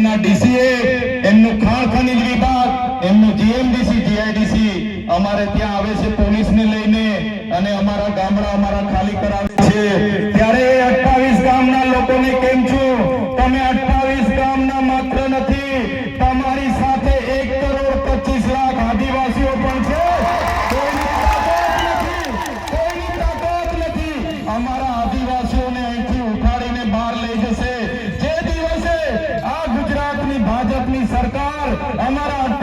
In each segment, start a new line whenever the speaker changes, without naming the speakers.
એમના ડીસીએ એમનું ખાણ ખનીજ વિભાગ, એમનું જીએમડીસી, જીઆઈડીસી અમારે ત્યાં આવે છે પોલીસને લઈને અને અમારા ગામડા અમારા ખાલી કરાવે ભાજપની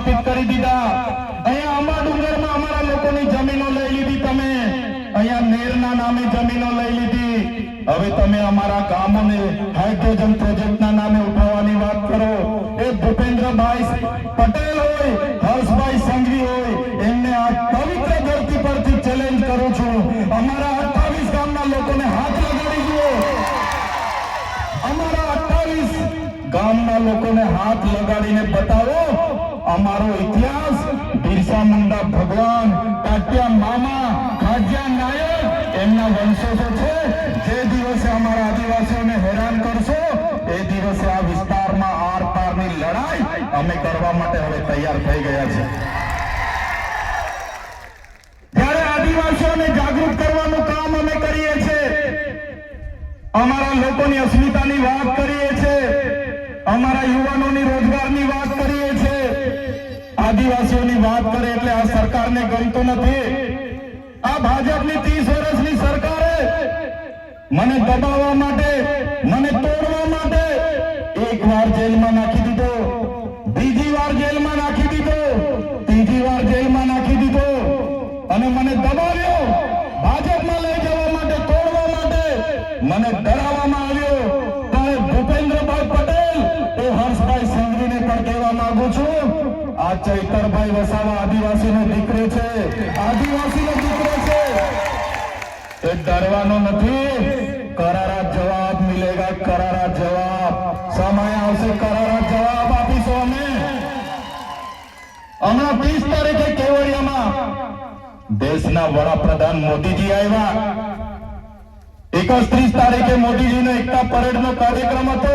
લોકોને વિસ્થાપિત કરી દીધા. અહીંયા આંબા ડુંગરમાં અમારા લોકોની જમીનો લઈ લીધી તમે. અહીંયા નેરના નામે જમીનો લઈ લીધી. હવે તમે અમારા ગામોને હાઇડ્રોજન પ્રોજેક્ટના નામે ઉઠાવવાની વાત કરો. એ ભૂપેન્દ્રભાઈ પટેલ હોય, હર્ષભાઈ સંઘવી હોય, એમને આ પવિત્ર ધરતી પરથી ચેલેન્જ કરું છું. અમારા 28 ગામના લોકોને હાથ લગાડી દો અમારા 28 ગામના લોકોને હાથ લગાડીને બતાવો અમારો ઇતિહાસ, બિરસા મુંડા ભગવાન કાટ્યા મામા, ખાજ્યા નાયક, એમના વંશજો છે. જે દિવસે અમારા આદિવાસીઓને હેરાન કરશો, એ દિવસે આ વિસ્તારમાં આર પારની લડાઈ અમે કરવા માટે હવે તૈયાર થઈ ગયા છે જ્યારે આદિવાસીઓને જાગૃત કરવાનું કામ અમે કરીએ છીએ, અમારા લોકોની અસ્મિતાની વાત કરીએ છીએ, અમારા યુવાનોની રોજગારની વાત આદિવાસીઓની વાત કરે એટલે આ સરકારને ગમતું નથી. આ ભાજપની ત્રીસ વર્ષની સરકારે મને દબાવવા માટે, મને તોડવા માટે એક વાર જેલમાં નાખી દીધો, બીજી વાર જેલમાં નાખી દીધો, ત્રીજી વાર જેલમાં નાખી દીધો અને મને દબાવ્યો. ભાજપમાં લઈ જવા માટે, તોડવા માટે મને એ નથી. કરારા જવાબ મિલેગા, કરારા જવાબ. સમય આવશે, કરારા જવાબ આપીશું અમે. હમણાં ત્રીસ તારીખે કેવડિયામાં દેશના વડાપ્રધાન મોદીજી આવ્યા. એકત્રીસ તારીખે મોદીજીનો એકતા પરેડનો કાર્યક્રમ હતો.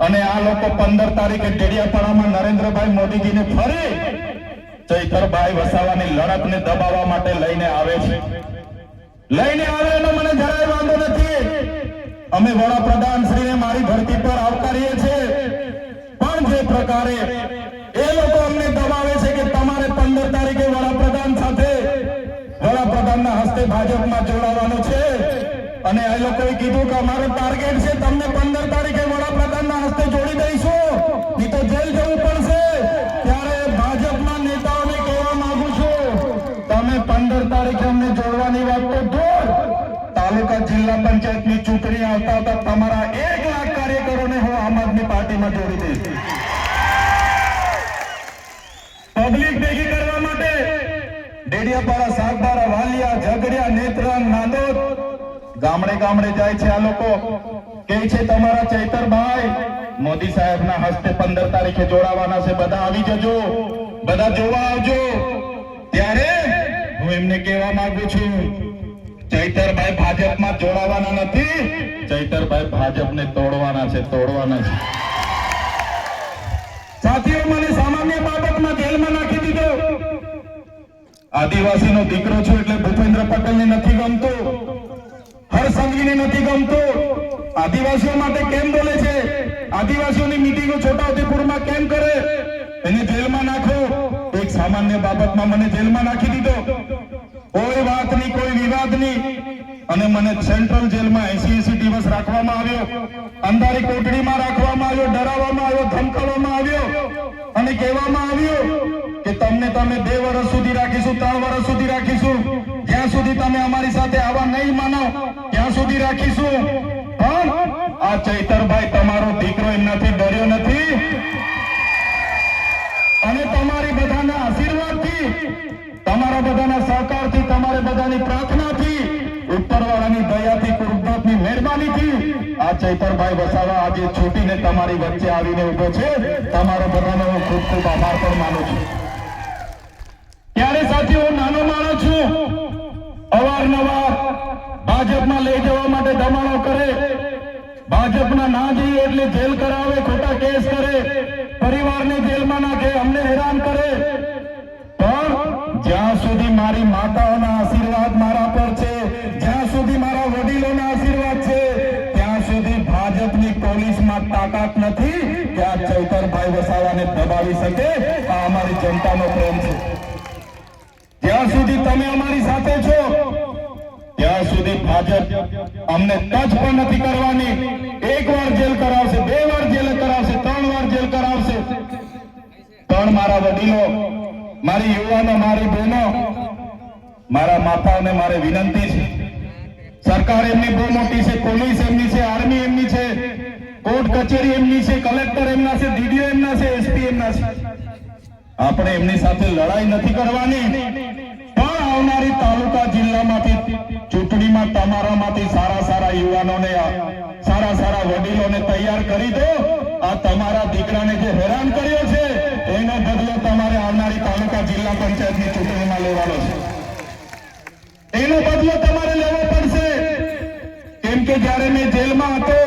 અને આ લોકો પંદર તારીખે ડેડિયાપાડામાં નરેન્દ્રભાઈ મોદીજીને ફરી ચૈતરભાઈ વસાવાની લડતને દબાવવા માટે લઈને આવે છે. લઈને આવે મને જરાય વાંધો નથી. અમે વડાપ્રધાન શ્રીને મારી ધરતી પર આવકારીએ છીએ. પણ જે પ્રકારે એ લોકો અમને દબાવે છે કે તમારે પંદર તારીખે વડાપ્રધાન સાથે વડાપ્રધાનના હસ્તે ભાજપમાં જોડાવાનું છે. અને એ લોકોએ કીધું કે અમારો ટાર્ગેટ છે તમને પંદર તારીખે વડાપ્રધાનના હસ્તે જોડી દઈશું નહીં તો જેલ જવું પડશે ત્યારે ભાજપના નેતાઓને કહેવા માંગુ છું તમે પંદર તારીખે અમને જોડવાની વાત તો દૂર તાલુકા જિલ્લા પંચાયતની ચૂંટણી આવતા હતા તમારા એક લાખ કાર્યકરોને હું આમ આદમી પાર્ટીમાં જોડી દઈશ. પબ્લિક ભેગી કરવા માટે ડેડિયાપાડા, સાગબારા, વાલિયા, ઝઘડિયા નેત્રંગ નાંદોદ ગામડે ગામડે જાય છે આ લોકો. કે છે તમારા ચૈતરભાઈ, મોદી સાહેબના હસ્તે પંદર તારીખે જોડાવાના છે. બધા આવી જજો. બધા જોવા આવજો. ત્યારે હું એમને કહેવા માંગુ છું ચૈતરભાઈ ભાજપમાં જોડાવાના નથી. ચૈતરભાઈ ભાજપને તોડવાના છે તોડવાના છે. સાથીઓ, મને સામાન્ય બાબતમાં જેલમાં નાખી દીધો. આદિવાસીનો દીકરો છું એટલે ભૂપેન્દ્ર પટેલને નથી ગમતું. હર્ષ સંઘવીને નથી ગમતો. આદિવાસીઓ માટે કેમ બોલે છે? આદિવાસીઓની મીટિંગો છોટાઉદેપુરમાં કેમ કરે? એને જેલમાં નાખો. એક સામાન્ય બાબતમાં મને જેલમાં નાખી દીધો. કોઈ વાત નહીં કોઈ વિવાદ નહીં અને મને સેન્ટ્રલ જેલમાં એસી એસી દિવસ રાખવામાં આવ્યો. અંધારી કોટડીમાં રાખવામાં આવ્યો, ડરાવવામાં આવ્યો, ધમકાવવામાં આવ્યો અને કહેવામાં આવ્યું કે તમને તમે બે વર્ષ સુધી રાખીશું, ત્રણ વર્ષ સુધી રાખીશું. જ્યાં સુધી તમે અમારી સાથે આવા નહીં માનો, ત્યાં સુધી રાખીશું. પણ આ ચૈતરભાઈ તમારો દીકરો એમનાથી ડર્યો નથી. અને તમારી બધાના આશીર્વાદથી, તમારા બધાના સહકારથી, તમારે બધાની પ્રાર્થનાથી, ઉપરવાળાની દયાથી કુદરતની મહેરબાનીથી આ ચૈતરભાઈ વસાવા આજે છૂટીને તમારી વચ્ચે આવીને ઊભો છે. તમારો બધાનો હું ખૂબ ખૂબ આભાર પણ માનું છું. ત્યારે સાથે, હું નાનો માણસ છું. અવારનવાર ભાજપમાં લઈ જવા માટે દબાણો કરે. ભાજપના ના જઈએ એટલે જેલ કરાવે, ખોટા કેસ કરે. પરિવારને જેલમાં નાખે, અમને હેરાન કરે. પણ જ્યાં સુધી મારી માતાઓના આશીર્વાદ મારા પર છે, જ્યાં સુધી મારા વડીલોના આશીર્વાદ છે, ત્યાં સુધી ભાજપની પોલીસમાં તાકાત નથી કે આ ચૈતરભાઈ વસાવાને દબાવી શકે. આ અમારી જનતાનો પ્રેમ છે. જ્યાં સુધી તમે અમારી સાથે છો, ત્યાં સુધી ભાજપ અમને ટચ પણ નથી કરવાની. એક વાર જેલ કરાવશે, બે વાર જેલ કરાવશે ત્રણ વાર જેલ કરાવશે પણ મારા વડીલો, મારી યુવાનો, મારી બહેનો, મારા માતાઓને મારે વિનંતી છે. સરકાર એમની બહુ મોટી છે, પોલીસ એમની છે, આર્મી એમની છે, કોર્ટ કચેરી એમની છે, કલેક્ટર એમના છે, ડીડીઓ એમના છે, એસપી એમના છે. આપણે એમની સાથે લડાઈ નથી કરવાની, પણ આવનારી તાલુકા જિલ્લામાંથી, ચૂંટણીમાં તમારામાંથી સારા સારા યુવાનોને, સારા સારા વડીલોને તૈયાર કરી દો. આ તમારા દીકરાને જે હેરાન કર્યો છે એનો બદલો તમારે આવનારી તાલુકા જિલ્લા પંચાયતની ચૂંટણીમાં લેવાનો છે. એનો બદલો તમારે લેવો પડશે. કેમ કે જ્યારે મેં જેલમાં હતો,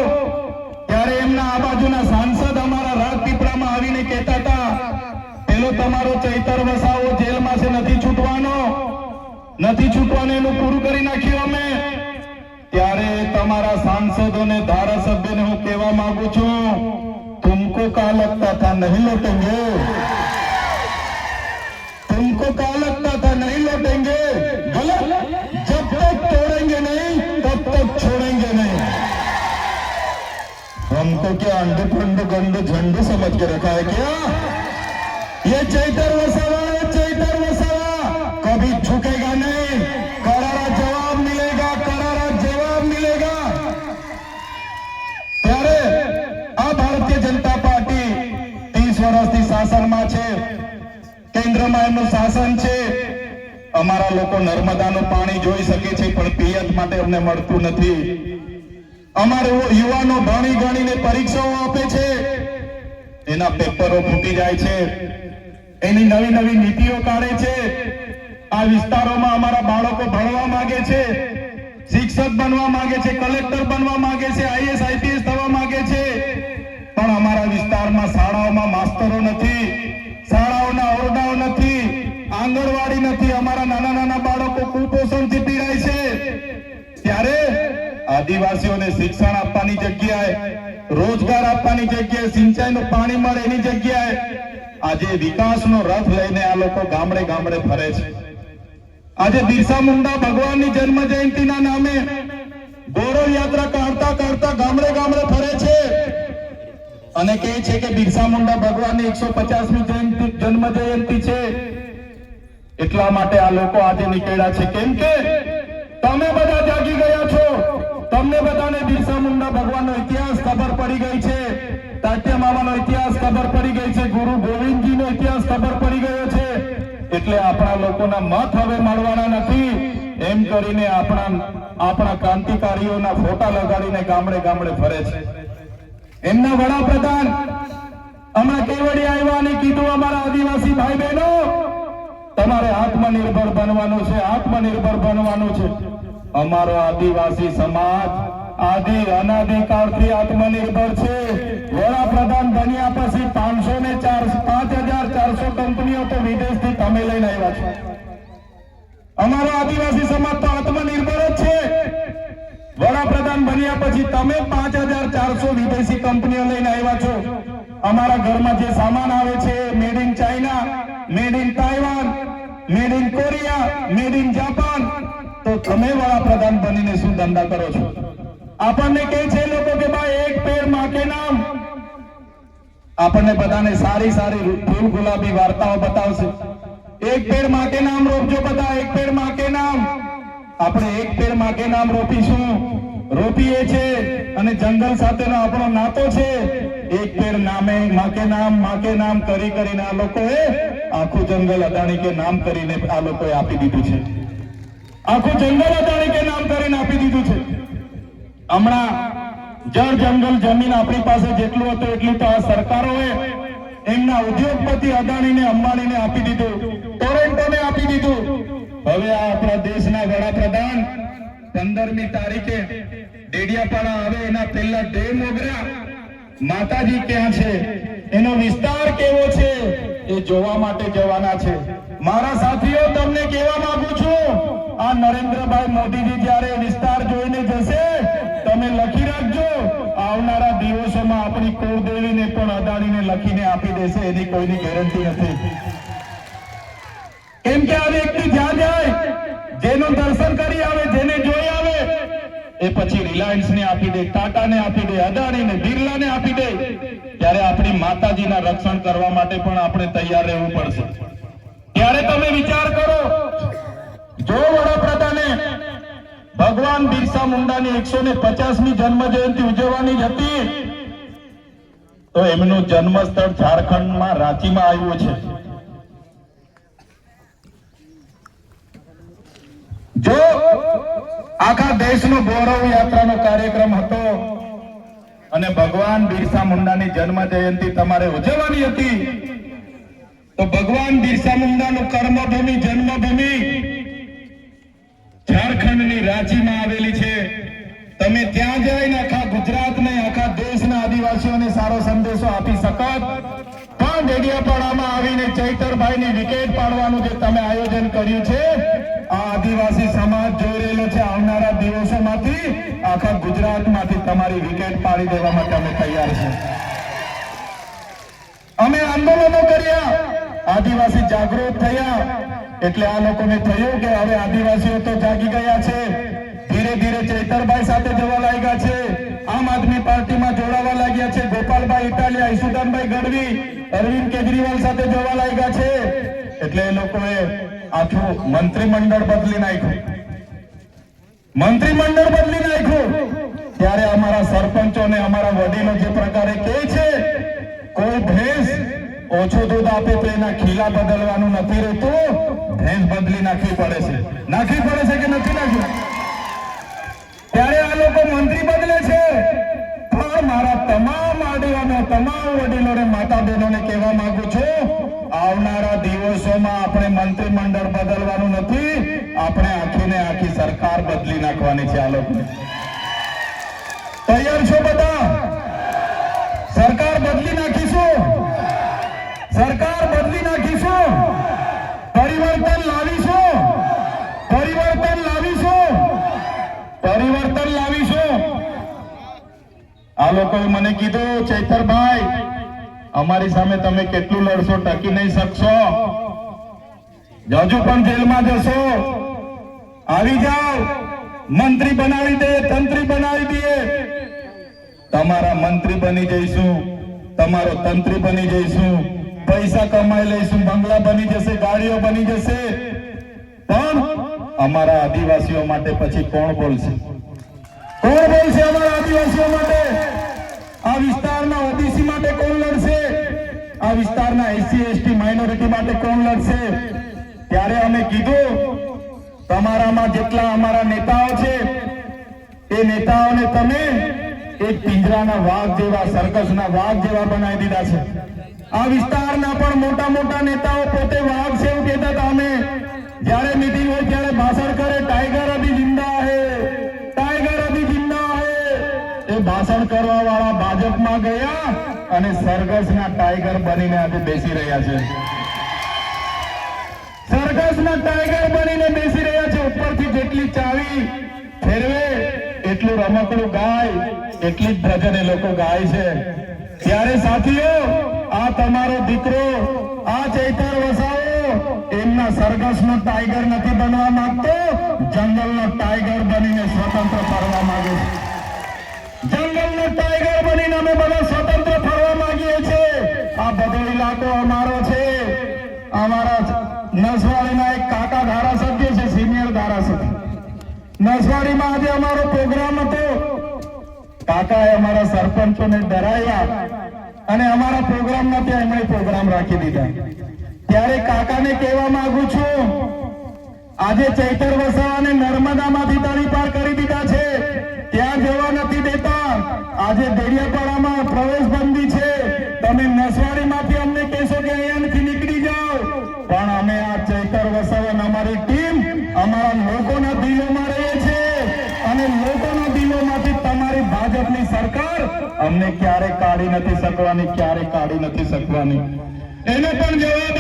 ત્યારે એમના આ બાજુના સાંસદ અમારા રાજપીપળામાં આવીને કહેતા હતા, પેલો તમારો ચૈતર વસાવો જેલમાં છે, નથી છૂટવાનો. નથી છૂટવાનું, એનું પૂરું કરી નાખ્યું અમે. ત્યારે તમારા સાંસદોને ધારાસભ્યને હું કહેવા માંગુ છું तुमको कहा लगता था नहीं लौटेंगे तुमको कहा लगता था नहीं लौटेंगे गलत जब तक तोड़ेंगे नहीं तब तक छोड़ेंगे नहीं हमको क्या अंडे फंड गंड झंड समझ के रखा है क्या ये चैतर वसावा કેન્દ્રમાં શાસન છે. અમારા લોકો નર્મદાનું પાણી જોઈ શકે છે, પણ પિયત માટે અમને મળતું નથી. અમારે યુવાનો ભણી ગણીને પરીક્ષાઓ આપે છે. એના પેપરો ફૂટી જાય છે. એની નવી નવી નીતિઓ કાઢે છે. આ વિસ્તારોમાં અમારા બાળકો ભણવા માંગે છે. શિક્ષક બનવા માંગે છે, કલેક્ટર બનવા માંગે છે આઈએસ આઈપીએસ થવા માંગે છે. પણ અમારા વિસ્તારમાં શાળાઓમાં માસ્તરો નથી. શાળાઓના ઓરડાઓ નથી, આંગણવાડી નથી. અમારા નાના નાના બાળકો કુપોષણથી પીડાય છે. ત્યારે આદિવાસીઓને શિક્ષણ આપવાની જગ્યાએ, રોજગાર આપવાની જગ્યાએ, સિંચાઈનું પાણી મળે એની જગ્યાએ આજે વિકાસનો રથ લઈને આ લોકો ગામડે ગામડે ફરે છે. આજે બિરસા મુંડા ભગવાનની જન્મ જયંતિના નામે ગૌરવ યાત્રા કાઢતા કાઢતા ગામડે ગામડે ફરે અને કહે છે કે બિરસા મુંડા ભગવાનની એકસો પચાસમી જન્મ જયંતિ છે. એટલા માટે આ લોકો આજે નીકળ્યા છે. કેમ કે તમે બધા જાગી ગયા છો. તમને બધાને બિરસા મુંડા ભગવાનનો ઇતિહાસ ખબર પડી ગઈ છે. તાત્યા મામાનો ઇતિહાસ ખબર પડી ગઈ છે. ગુરુ ગોવિંદજીનો ઇતિહાસ ખબર પડી ગયો છે. એટલે આપણા લોકોના મત હવે મળવાના નથી. એમ કરીને આપણા આપણા ક્રાંતિકારીઓના ફોટા લગાડીને ગામડે ગામડે ફરે છે. એમના વડાપ્રધાન, હમણાં કેવડી આવ્યા અને કીધું અમારા આદિવાસી ભાઈ બહેનો તમારે આત્મનિર્ભર બનવાનું છે, આત્મનિર્ભર બનવાનું છે. અમારો આદિવાસી સમાજ આદિ અનાદિકાળથી આત્મનિર્ભર છે. વડાપ્રધાન બન્યા પછી પાંચસો ને ચાર, પાંચ હજાર ચારસો કંપનીઓ તો વિદેશથી તમે લઈને આવ્યા છો. અમારો આદિવાસી સમાજ તો આત્મનિર્ભર જ છે. વડાપ્રધાન બન્યા પછી તમે પાંચ હજાર ચારસો વિદેશી કંપનીઓ લઈને આવ્યા છો. અમારા ઘરમાં જે સામાન આવે છે made in China made in Taiwan made in Korea made in Japan તો તમે વડાપ્રધાન બનીને શું ધંધા કરો છો? આપણને કહે છે લોકો કે ભાઈ, એક પેરમાં કે નામ. આપણને બધાને સારી સારી ફૂલ ગુલાબી વાર્તાઓ બતાવશે. એક પેડમાં કે નામ રોપજો બધા, એક પેડમાં કે નામ. આપણે એક પેડ માગે નામ રોપીશું? રોપીએ છે અને જંગલ સાથેનો આપણો નાતો છે. એક પેડ નામે માકે નામ માકે નામ કરી કરીને આ લોકોએ આખું જંગલ અદાણી કે નામ કરીને આ લોકોએ આપી દીધું છે. આખું જંગલ અદાણી કે નામ કરીને આપી દીધું છે. હમણાં જળ જંગલ જમીન આપણી પાસે જેટલું હતું એટલું તો આ સરકારોએ એમના ઉદ્યોગપતિ અદાણીને અંબાણીને આપી દીધું. ટોરેન્ટોને આપી દીધું. હવે આ આપણા દેશના વડાપ્રધાન પંદરમી તારીખે ડેડિયાપાડા આવે, એના પહેલા ડે મોગરા માતાજી ક્યાં છે? એનો વિસ્તાર કેવો છે? એ જોવા માટે જવાના છે. મારા સાથીઓ, તમને કહેવા માંગુ છું, આ નરેન્દ્રભાઈ મોદીજી જ્યારે વિસ્તાર જોઈને જશે, તમે લખી રાખજો. આવનારા દિવસોમાં આપણી કુળદેવીને પણ અદાણીને લખીને આપી દેશે, એની કોઈની ગેરંટી નથી. કેમ કે આ વ્યક્તિ જ્યાં જાય, જેનું દર્શન કરી આવે, જેને જોઈ આવે, એ પછી રિલાયન્સ ને આપી દે ટાટા ને આપી દે અદાણી ને બિરલા ને આપી દે, ત્યારે આપણી માતાજીના રક્ષણ કરવા માટે પણ આપણે તૈયાર રહેવું પડશે. ત્યારે તમે વિચાર કરો, જો વડાપ્રધાને ભગવાન બિરસા મુંડાની એકસો ને પચાસમી જન્મ જયંતિ ઉજવવાની હતી, તો એમનું જન્મ સ્થળ ઝારખંડમાં રાંચીમાં આવ્યું છે. જો આખા દેશનો ગૌરવ યાત્રાનો કાર્યક્રમ હતો અને ભગવાન બિરસા મુંડાની જન્મ જયંતિ તમારે ઉજવવાની હતી, તો ભગવાન બિરસા મુંડાનું કર્મભૂમિ, જન્મભૂમિ ઝારખંડની રાંચીમાં આવેલી છે. તમે ત્યાં જઈને આખા ગુજરાતને, આખા દેશના આદિવાસીઓને સારો સંદેશો આપી શકત પણ ડેડિયાપાડામાં આવીને ચૈતરભાઈની વિકેટ પાડવાનું જે તમે આયોજન કર્યું છે આ આદિવાસી સમાજ જોઈ રહેલો છે. આવનારા દિવસોમાંથી આખા ગુજરાતમાંથી તમારી વિકેટ પાડી દેવા માટે અમે તૈયાર છે અમે આંદોલનો કર્યા. આદિવાસી જાગૃત થયા. એટલે આ લોકોને થયું કે હવે આદિવાસીઓ તો જાગી ગયા છે. ધીરે ધીરે ચૈતરભાઈ સાથે જવા લાગ્યા છે. આમ આદમી પાર્ટીમાં જોડાવા લાગ્યા છે. ગોપાલભાઈ ઇટાલિયા, ઈસુદાનભાઈ ગઢવી, અરવિંદ કેજરીવાલ સાથે જવા લાગ્યા છે. એટલે મંત્રીમંડળ બદલી નાખ્યું. મંત્રીમંડળ બદલી નાખ્યું. ત્યારે અમારા સરપંચો ને અમારા વડીલો જે પ્રકારે કહે છે, કોઈ ભેંસ ઓછું દૂધ આપે તો એના ખીલા બદલવાનું નથી રહેતું. ભેંસ બદલી નાખવી પડે છે. નાખવી પડે છે કે નથી નાખવી? ત્યારે આ લોકો મંત્રી બદલે છે. પણ મારા તમામ આડીઓને તમામ વડીલોને, માતા બહેનોને કહેવા માંગુ છું આવનારા દિવસોમાં આપણે મંત્રીમંડળ બદલવાનું નથી, આપણે આખી ને આખી સરકાર બદલી નાખવાની છે આ લોકો તૈયાર છો બધા? સરકાર બદલી નાખીશું? સરકાર બદલી નાખીશું? પરિવર્તન લાવીશું? પરિવર્તન લાવીશું? પરિવર્તન લાવીશું? આ લોકોએ મને કીધું, ચૈતરભાઈ અમારી સામે તમે કેટલું લડશો, ટકી નહીં શકશો. હજુ પણ જેલમાં જશો. આવી જાઓ. મંત્રી બનાવી દે, તંત્રી બનાવી દઈએ તમારા મંત્રી બની જઈશું. તમારો તંત્રી બની જઈશું. પૈસા કમાઈ લઈશું. બંગલા બની જશે, ગાડીઓ બની જશે. પણ અમારા આદિવાસીઓ માટે પછી કોણ બોલશે? કોણ બોલશે અમારા આદિવાસીઓ માટે? આ વિસ્તારના ઓબીસી માટે કોણ લડશે? આ વિસ્તારના એસસી, એસટી, માઇનોરિટી માટે કોણ લડશે? ત્યારે અમે કીધું, તમારામાં જેટલા અમારા નેતાઓ છે, એ નેતાઓને તમે એક પિંજરાના વાઘ જેવા, સર્કસના વાઘ જેવા બનાવી દીધા છે. આ વિસ્તારના પણ મોટા મોટા નેતાઓ પોતે વાઘ છે એવું કહેતા હતા અમે. જ્યારે મીટિંગ હોય ત્યારે ભાષણ કરે ટાઈગર અભી જિંદા હે, ટાઈગર અભી જિંદા હે. એ ભાષણ કરવા વાળા ભાજપમાં ગયા. અને સરઘસના ટાઈગર બનીને આજે બેસી રહ્યા છે. સરઘસના ટાઈગર બનીને બેસી રહ્યા છે. ઉપરથી જેટલી ચાવી ફેરવે, એટલું રમકડું ગાય, એટલી જ ભજન એ લોકો ગાય છે. ત્યારે સાથીઓ, આ તમારો દીકરો, આ ચૈતર વસાવો, એમના સરઘસનો ટાઈગર નથી બનવા માંગતો, જંગલનો ટાઈગર બનીને સ્વતંત્ર ફરવા માંગે છે. જંગલનો ટાઈગર બનીને અમે બધા સ્વતંત્ર આ બધો ઇલાકો અમારો છે. અમારા નસવાડીના એક કાકા ધારાસભ્ય છે, સિનિયર ધારાસભ્ય. નસવાડીમાં આજે અમારો પ્રોગ્રામ હતો. કાકાએ અમારા સરપંચોને ડરાવ્યા અને અમારા પ્રોગ્રામમાં ત્યાં એમણે પ્રોગ્રામ રાખી દીધા. ત્યારે કાકાને કહેવા માંગુ છું, આજે ચૈતર વસા અને નર્મદામાંથી તળી પાર કરી દીધા છે. ત્યાં જવા નથી દેતા. આજે દેડિયાપાડામાં પ્રવેશ બંધી છે. તમે નસવાડીમાંથી અમને કહેશો કે અહીંયાથી નીકળી જાઓ. પણ અમે આ ચૈતર વસાવન અમારી ટીમ અમારા લોકોના દિલોમાં રહે છે. અને લોકોના દિલોમાંથી તમારી ભાજપની સરકાર અમને ક્યારે કાઢી નથી શકવાની, ક્યારે કાઢી નથી શકવાની? એનો પણ જવાબ